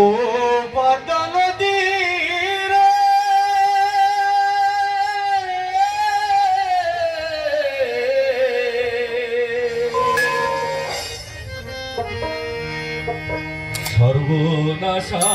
ও পদ্মা নদী রে। সর্বনাশা